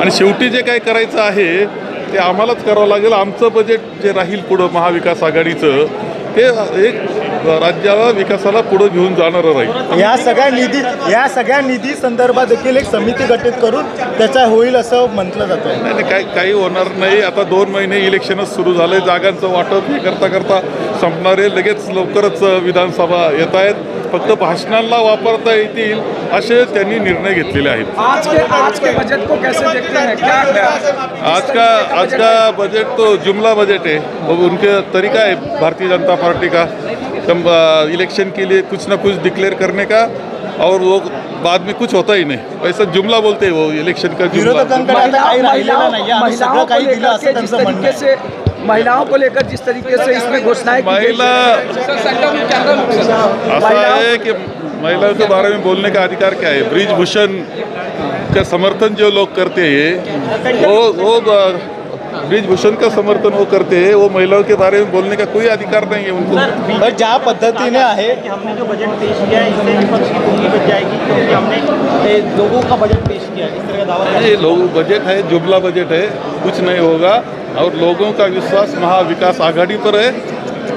आणि शेवटी जे काही करायचं आहे ते आम्हालाच करावं लागेल. आमचं बजेट जे राहील पुढं महाविकास आघाडीचं ते एक राज्याला विकासाला पुढं घेऊन जाणारं राहील. या सगळ्या निधी या सगळ्या निधी संदर्भात देखील एक समिती गठीत करून त्याचा होईल असं म्हटलं जातं. नाही काही काही होणार नाही. आता दोन महिने इलेक्शनच सुरू झालंय जागांचं वाटप हे करता करता संपणार आहे. लगेच लवकरच विधानसभा येत आहेत. फक्त भाषणांना वापरता येतील असे त्यांनी निर्णय घेतलेले आहेत. आज के आज के बजट को कैसे देखते हैं? क्या आज का आज का बजट तो जुमला बजट है वो उनके तरीका है भारतीय जनता पार्टी का. इलेक्शन के लिए कुछ ना कुछ डिक्लेयर करने का और वो बाद में कुछ होता ही नहीं। ऐसा जुमला बोलते हैं वो इलेक्शन का जुमला। महिलाओं को काही दिलं लेकर जिस तरीके से महिलाओं को लेकर जिस तरीके से इसमें घोषणाएँ की महिला ऐसा है कि महिलाओं के बारे में बोलने का अधिकार क्या है? ब्रिजभूषण का समर्थन जो लोग करते हैं वो वो ब्रिजभूषण का समर्थन वो करते हैं वो महिलाओं के बारे में बोलने का कोई अधिकार नहीं है उनको। पर ज्या पद्धतीने आहे कि हमने जो बजट पेश किया है इससे विपक्ष की भूमि बच जाएगी क्योंकि हमने लोगों का बजट पेश किया है। इस तरह का दावा नहीं ये लोग बजट है जुबला बजट है कुछ नहीं होगा। और लोगों का विश्वास महाविकास आघाड़ी पर है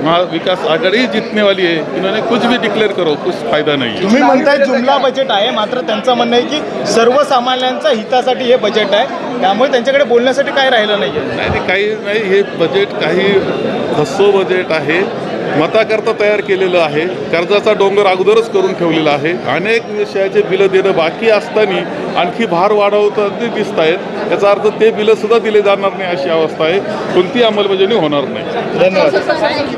महाविकास आघाड़ी जीतने वाली है इन्होंने कुछ भी डिक्लेअर करो कुछ फायदा नहीं है तुम्ही म्हणताय जुमला बजेट आहे मात्र त्यांचं म्हणणं आहे की सर्वसामान्यांच्या हितासाठी हे बजेट आहे. त्यामुळे त्यांच्याकडे बोलण्यासाठी काय राहिलं नाही नाही नाही काही नाही हे बजेट काही हस्सो बजेट आहे. मताकरता तयार केलेलं आहे. कर्जाचा डोंगर अगोदरच करून ठेवलेला आहे. अनेक विषयाचे बिलं देणं बाकी असताना आणखी भार वाढवताना दिसत आहेत. याचा अर्थ ते बिलं सुद्धा दिले जाणार नाही अशी अवस्था आहे. कोणती अंमलबजावणी होणार नाही. धन्यवाद.